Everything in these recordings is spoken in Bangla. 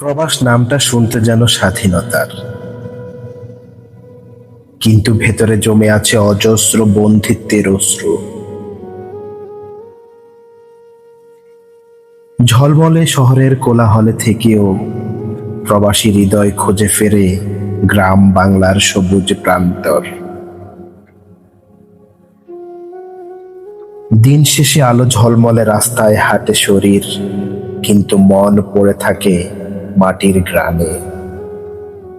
প্রবাস নামটা শুনতে যেন স্বাধীনতার। কিন্তু ভেতরে জমে আছে অজস্র বন্ধিত্বের অশ্রু। ঝলমলে শহরের কোলাহলে থেকেও প্রবাসী হৃদয় খুঁজে ফেরে গ্রাম বাংলার সবুজ প্রান্তর। দিন শেষে আলো ঝলমলে রাস্তায় হাঁটে শরীর, কিন্তু মন পড়ে থাকে মাটির গ্রামে,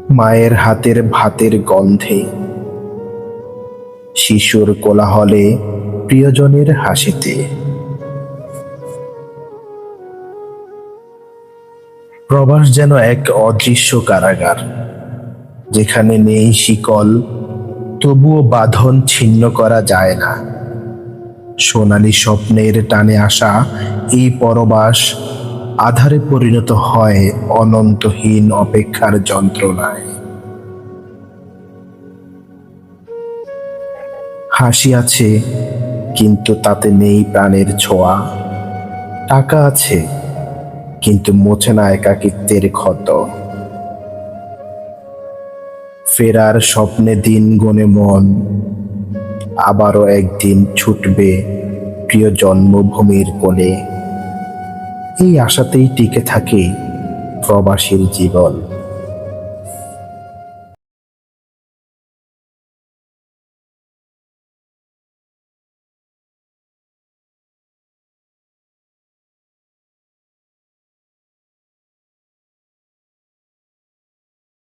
মায়ের হাতের ভাতের গন্ধে। শিশুর কোলাহলে প্রিয়জনের হাসিতে। প্রবাস যেন এক অদৃশ্য কারাগার, যেখানে নেই শিকল, তবুও বাঁধন ছিন্ন করা যায় না। সোনালী স্বপ্নের টানে আসা এই পরবাস আধারে পরিণত হয় অনন্তহীন অপেক্ষার যন্ত্রণায়। হাসি আছে, কিন্তু তাতে নেই প্রাণের ছোঁয়া। টাকা আছে, কিন্তু মোছে না একাকিত্বের ক্ষত। ফেরার স্বপ্নে দিন গনে মন, আবারও একদিন ছুটবে প্রিয় জন্মভূমির কোলে এই আশাতেই টিকে থাকে প্রবাসীর জীবন।